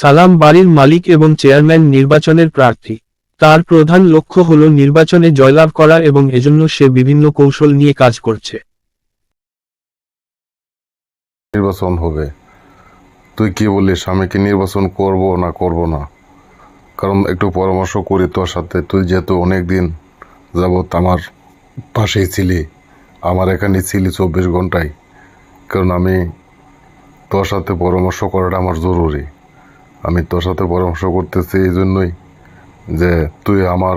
সালাম বাড়ির মালিক এবং চেয়ারম্যান নির্বাচনের প্রার্থী। তার প্রধান লক্ষ্য হল নির্বাচনে জয়লাভ করা এবং এজন্য সে বিভিন্ন কৌশল নিয়ে কাজ করছে। নির্বাচন হবে। তুই কি বলিস আমি কি নির্বাচন করব না করব না? কারণ একটু পরামর্শ করি তোর সাথে। তুই যেহেতু অনেক দিন যাবৎ আমার পাশেই ছিলি, আমার এখানে ছিলি চব্বিশ ঘন্টায়। কারণ আমি তোর সাথে পরামর্শ করাটা আমার জরুরি। আমি তোর সাথে পরামর্শ করতেছি এই জন্যই যে তুই আমার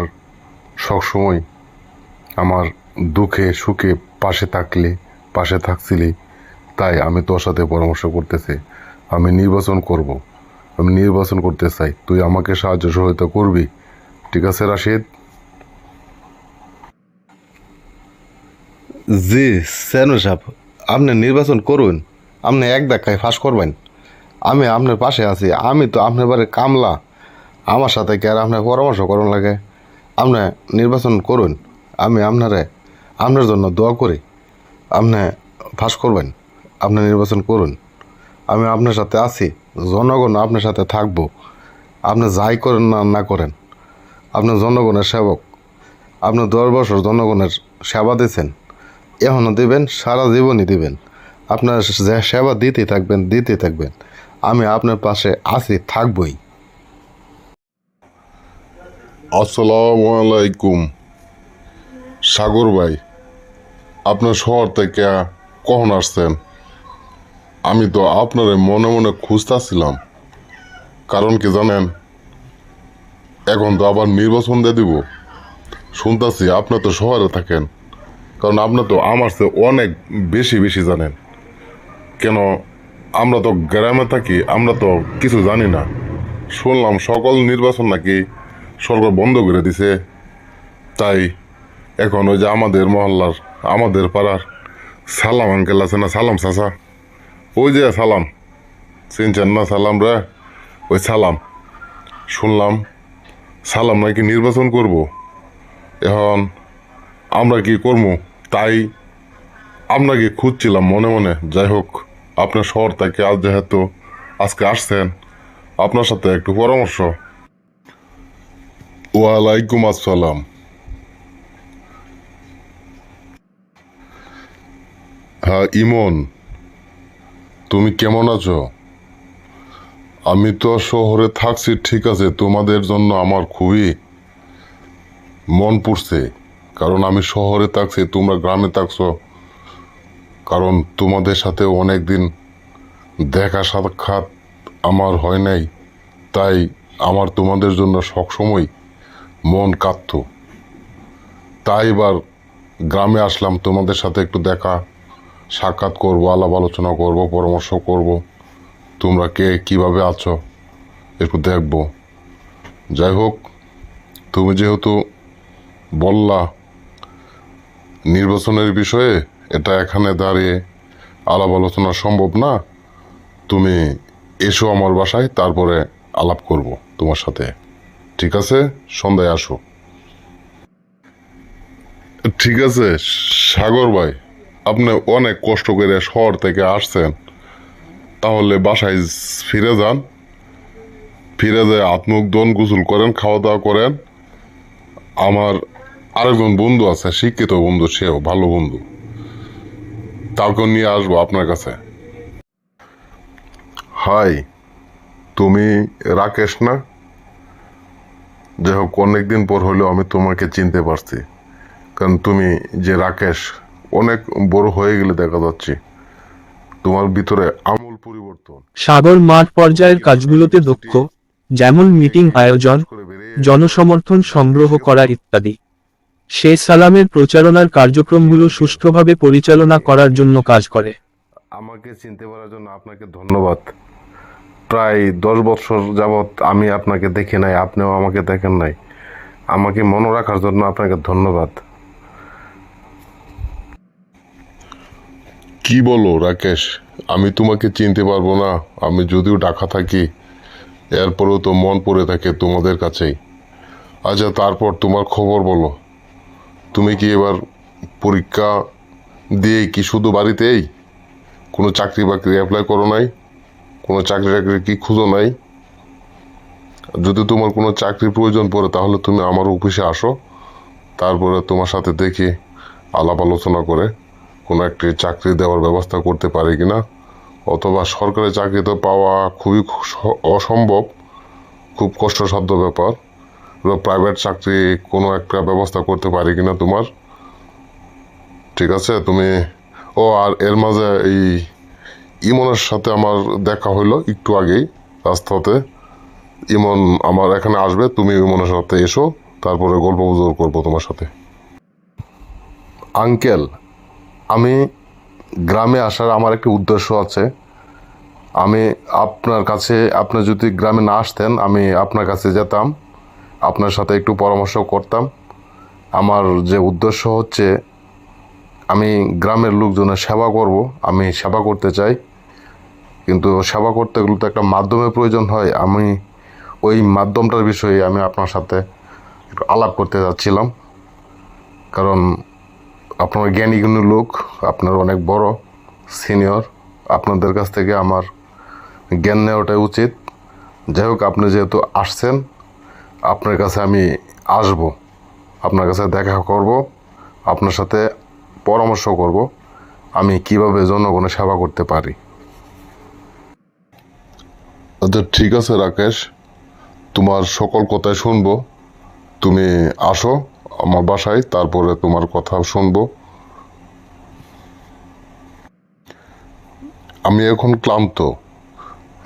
সবসময় আমার দুঃখে সুখে পাশে থাকলি, পাশে থাকছিলি। তাই আমি তোর সাথে পরামর্শ করতেছি। আমি নির্বাচন করব। আমি নির্বাচন করতে চাই। তুই আমাকে সাহায্য সহায়তা করবি। ঠিক আছে, রাশিদ? জি সেনু সাহেব, আপনি নির্বাচন করুন। আপনি এক ধাক্কায় ফাঁস করবেন। আমি আপনার পাশে আছি। আমি তো আপনার বাড়ির কামলা। আমার সাথে কি আর আপনার পরামর্শ করুন লাগে? আপনি নির্বাচন করুন। আমি আপনারে, আপনার জন্য দোয়া করি। আপনি ফাঁস করবেন। আপনি নির্বাচন করুন। আমি আপনার সাথে আছি। জনগণ আপনার সাথে থাকব। আপনি যাই করেন না না করেন। আপনি জনগণের সেবক। আপনি দশ বছর জনগণের সেবা দিয়েছেন। এখনও দিবেন, সারা জীবনই দিবেন। আপনার সেবা দিতে থাকবেন দিতে থাকবেন। আমি আপনার পাশে আছি, থাকবই। আসসালামু আলাইকুম। সাগর ভাই, আপনার শহর থেকে কখন আসছেন? আমি তো আপনার মনে মনে খুঁজতেছিলাম। কারণ কি জানেন? এখন তো আবার নির্বাচন দিয়ে দিব। শুনতেছি আপনি তো শহরে থাকেন। কারণ আপনি তো আমার চেয়ে অনেক বেশি বেশি জানেন। কেন আমরা তো গ্রামে থাকি, আমরা তো কিছু জানি না। শুনলাম সকল নির্বাচন নাকি সরকার বন্ধ করে দিছে। তাই এখন ওই যে আমাদের মহল্লার, আমাদের পাড়ার সালাম আঙ্কেল আছে না? সালাম চাচা। ওই যে সালাম। চিনছেন না সালাম রে? ওই সালাম। শুনলাম সালাম নাকি নির্বাচন করব। এখন আমরা কি করব তাই আপনাকে খুঁজছিলাম মনে মনে। যাই হোক। আপনার শহর থেকে আজ যেহেতু আজকে আসছেন, আপনার সাথে একটু পরামর্শ। ওয়ালাইকুম আসসালাম। হ্যাঁ ইমন, তুমি কেমন আছো? আমি তো শহরে থাকছি, ঠিক আছে, তোমাদের জন্য আমার খুবই মন পড়ছে, কারণ আমি শহরে থাকছি, তোমরা গ্রামে থাকছো। কারণ তোমাদের সাথে অনেক দিন দেখা সাক্ষাৎ আমার হয় নাই। তাই আমার তোমাদের জন্য সবসময় মন কাঁদত তাই এবার গ্রামে আসলাম, তোমাদের সাথে একটু দেখা সাক্ষাৎ করব, আলাপ আলোচনা করব, পরামর্শ করব। তোমরা কে, কীভাবে আছো, একটু দেখব। যাই হোক, তুমি যেহেতু বললা নির্বাচনের বিষয়ে এটা এখানে দাঁড়িয়ে আলাপ আলোচনা সম্ভব না? তুমি এসো আমার বাসায়, তারপরে আলাপ করব তোমার সাথে। ঠিক আছে? সন্ধ্যায় আসো। ঠিক আছে, সাগর ভাই, আপনি অনেক কষ্ট করে শহর থেকে আসছেন। তাহলে বাসায় ফিরে যান। ফিরে যায় আত্মুখ দন গোসল করেন খাওয়া দাওয়া করেন। আমার আরেকজন বন্ধু আছে, শিক্ষিত বন্ধু সেও, ভালো বন্ধু। তাকে নিয়ে আসব আপনার কাছে। হাই তুমি রাকেশ না? যাই হোক অনেকদিন পর হলেও আমি তোমাকে চিনতে পারছি। কারণ তুমি যে রাকেশ অনেক বড় হয়ে গেলে দেখা যাচ্ছে। তোমার ভিতরে আমূল পরিবর্তন। সাগর মাঠ পর্যায়ের কাজগুলোতে দক্ষ যেমন মিটিং আয়োজন জনসমর্থন সংগ্রহ করা ইত্যাদি। সে সালামের প্রচারণার কার্যক্রমগুলো সুষ্ঠুভাবে পরিচালনা করার জন্য কাজ করে। আমাকে চিনতে পারার জন্য আপনাকে ধন্যবাদ। প্রায় দশ বছর যাবৎ আমি আপনাকে দেখি নাই আপনিও আমাকে দেখেন নাই। আমাকে মনে রাখার জন্য আপনাকে ধন্যবাদ। কি বলো রাকেশ? আমি তোমাকে চিনতে পারব না। আমি যদিও ঢাকা থাকি এরপরেও তো মন পড়ে থাকে তোমাদের কাছেই। আচ্ছা তারপর তোমার খবর বলো। তুমি কি এবার পরীক্ষা দিয়ে কি শুধু বাড়িতেই? কোনো চাকরি বাকরি অ্যাপ্লাই করো নাই? কোনো চাকরি টাকরি কি খুঁজো নাই? যদি তোমার কোনো চাকরির প্রয়োজন পড়ে, তাহলে তুমি আমার অফিসে আসো। তারপরে তোমার সাথে দেখি, আলাপ আলোচনা করে কোনো একটি চাকরি দেওয়ার ব্যবস্থা করতে পারি কি না অথবা সরকারি চাকরি তো পাওয়া খুবই অসম্ভব, খুব কষ্টসাধ্য ব্যাপার। প্রাইভেট চাকরি কোনো একটা ব্যবস্থা করতে পারি কিনা তোমার? ঠিক আছে, তুমি, ও, আর এর মাঝে এই ইমনের সাথে আমার দেখা হইল একটু আগেই, রাস্তাতে। ইমন আমার এখানে আসবে, তুমি ইমনের সাথে এসো, তারপরে গল্প গুজব করব তোমার সাথে। আঙ্কেল, আমি গ্রামে আসার আমার একটি উদ্দেশ্য আছে। আমি আপনার কাছে, আপনি যদি গ্রামে না আসতেন, আমি আপনার কাছে যেতাম। আপনার সাথে একটু পরামর্শ করতাম। আমার যে উদ্দেশ্য হচ্ছে, আমি গ্রামের লোকজনের সেবা করব, আমি সেবা করতে চাই। কিন্তু সেবা করতে গেলে তো একটা মাধ্যমের প্রয়োজন হয়। আমি ওই মাধ্যমটার বিষয়ে আমি আপনার সাথে একটু আলাপ করতে যাচ্ছিলাম। কারণ আপনার জ্ঞানী গুণী লোক, আপনার অনেক বড়, সিনিয়র। আপনাদের কাছ থেকে আমার জ্ঞান নেওয়াটাই উচিত। যাই হোক, আপনি যেহেতু আসছেন আপনার কাছে আমি আসব। আপনার কাছে দেখা করব, আপনার সাথে পরামর্শ করব, আমি কীভাবে জনগণের সেবা করতে পারি। আচ্ছা ঠিক আছে রাকেশ, তোমার সকল কথাই শুনব। তুমি আসো আমার বাসায়, তারপরে তোমার কথা শুনব। আমি এখন ক্লান্ত।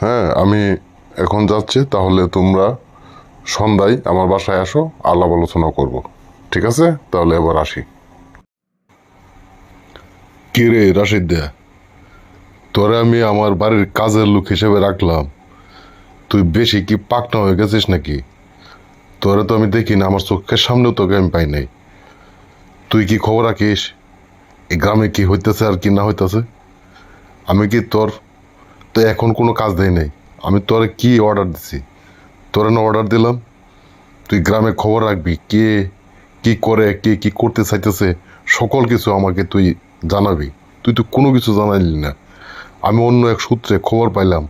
হ্যাঁ আমি এখন যাচ্ছি, তাহলে তোমরা সন্ধ্যায় আমার বাসায় আসো, আলাপ আলোচনা করব। ঠিক আছে? তাহলে এবার আসি। কিরে রাশিদ দা তোরে আমি আমার বাড়ির কাজের লোক হিসেবে রাখলাম। তুই বেশি কি পাকনা হয়ে গেছিস নাকি? তোরে তো আমি দেখি না, আমার চোখের সামনেও তোকে আমি পাই নাই। তুই কি খবর রাখিস? এই গ্রামে কি হইতেছে আর কি না হইতেছে? আমি কি তোর, তো এখন কোনো কাজ দেয় নাই। আমি তোরে কি অর্ডার দিছি? তোরে না অর্ডার দিলাম। তুই গ্রামে খবর রাখবি, কে, কি করে, কে, কি করতে চাইতেছে, সকল কিছু আমাকে তুই জানাবি। তুই তো কোনো কিছু জানাইলি না। আমি অন্য এক সূত্রে খবর পাইলাম,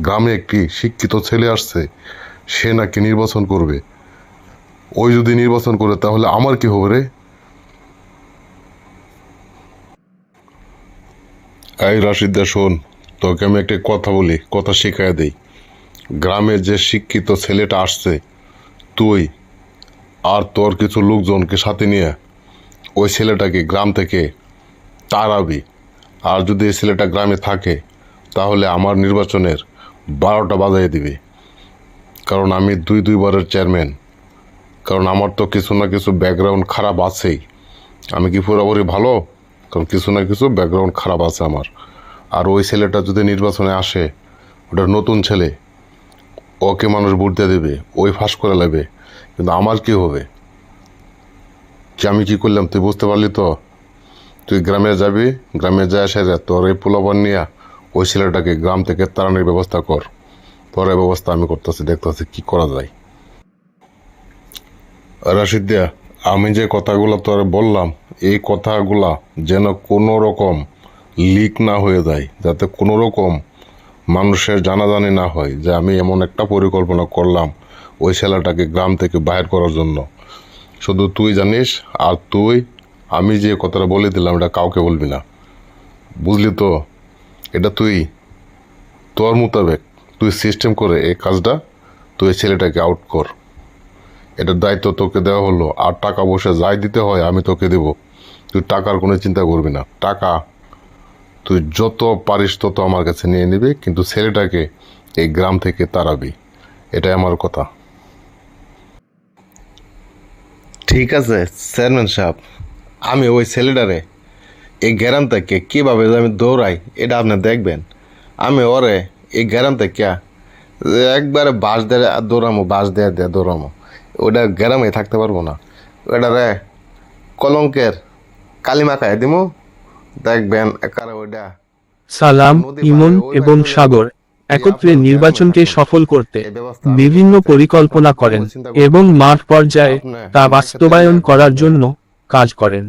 গ্রামে একটি শিক্ষিত ছেলে আসছে, সে নাকি নির্বাচন করবে। ওই যদি নির্বাচন করে, তাহলে আমার কি হবে রে? এই রাশিদা, শোন, তোকে আমি একটা কথা বলি, কথা শেখায় দেই। গ্রামে যে শিক্ষিত ছেলেটা আসছে, তুই আর তোর কিছু লোকজনকে সাথে নিয়ে ওই ছেলেটাকে গ্রাম থেকে তাড়াবি। আর যদি এই ছেলেটা গ্রামে থাকে, তাহলে আমার নির্বাচনের বারোটা বাজাই দিবে। কারণ আমি দুই দুইবারের চেয়ারম্যান। কারণ আমার তো কিছু না কিছু ব্যাকগ্রাউন্ড খারাপ আছেই। আমি কি পুরোপুরি ভালো? কারণ কিছু না কিছু ব্যাকগ্রাউন্ড খারাপ আছে আমার। আর ওই ছেলেটা যদি নির্বাচনে আসে, ওটা নতুন ছেলে ওকে মানুষ দিয়ে দেবে, ওই ফাঁস করে নেবে, কিন্তু আমার কি হবে? কি আমি কি করলাম, তুই বুঝতে পারলি তো? তুই গ্রামে যাবি, গ্রামে যায় সেরে তোর এই পোলাপান নিয়ে ওই ছেলেটাকে গ্রাম থেকে তাড়ানোর ব্যবস্থা কর। পরে ব্যবস্থা আমি করতেছি, দেখতেছি কি করা যায়। রাশিদ দিয়া আমি যে কথাগুলো তোর বললাম, এই কথাগুলা যেন কোনো রকম লিক না হয়ে যায়, যাতে কোনো রকম মানুষের জানাজানি না হয় যে আমি এমন একটা পরিকল্পনা করলাম ওই ছেলেটাকে গ্রাম থেকে বাইর করার জন্য। শুধু তুই জানিস, আর তুই, আমি যে কথাটা বলে দিলাম, এটা কাউকে বলবি না। বুঝলি তো? এটা তুই, তোর মোতাবেক তুই সিস্টেম করে এই কাজটা তুই ছেলেটাকে আউট কর। এটার দায়িত্ব তোকে দেওয়া হলো, আর টাকা পয়সা যাই দিতে হয় আমি তোকে দেব। তুই টাকার কোনো চিন্তা করবি না। টাকা তুই যত পারিস তত আমার কাছে নিয়ে নিবি, কিন্তু ছেলেটাকে এই গ্রাম থেকে তাড়াবি। এটাই আমার কথা। ঠিক আছে, চেয়ারম্যান সাহেব। আমি ওই ছেলেটারে এই গ্যারাম থেকে কীভাবে আমি দৌড়াই, এটা আপনি দেখবেন। আমি ওরে এই গ্যারাম থেকে একবারে বাস দিয়ে দৌড়ামো বাস দিয়ে দিয়ে দৌড়ামো। ওটা গ্যারামে থাকতে পারব না। ওটা রে কলঙ্কের কালিমা খাই দিমু। দেখবেন সালাম ইমন এবং সাগর একত্রে নির্বাচনকে সফল করতে বিভিন্ন পরিকল্পনা করেন এবং মাঠ পর্যায়ে তা বাস্তবায়ন করার জন্য কাজ করেন।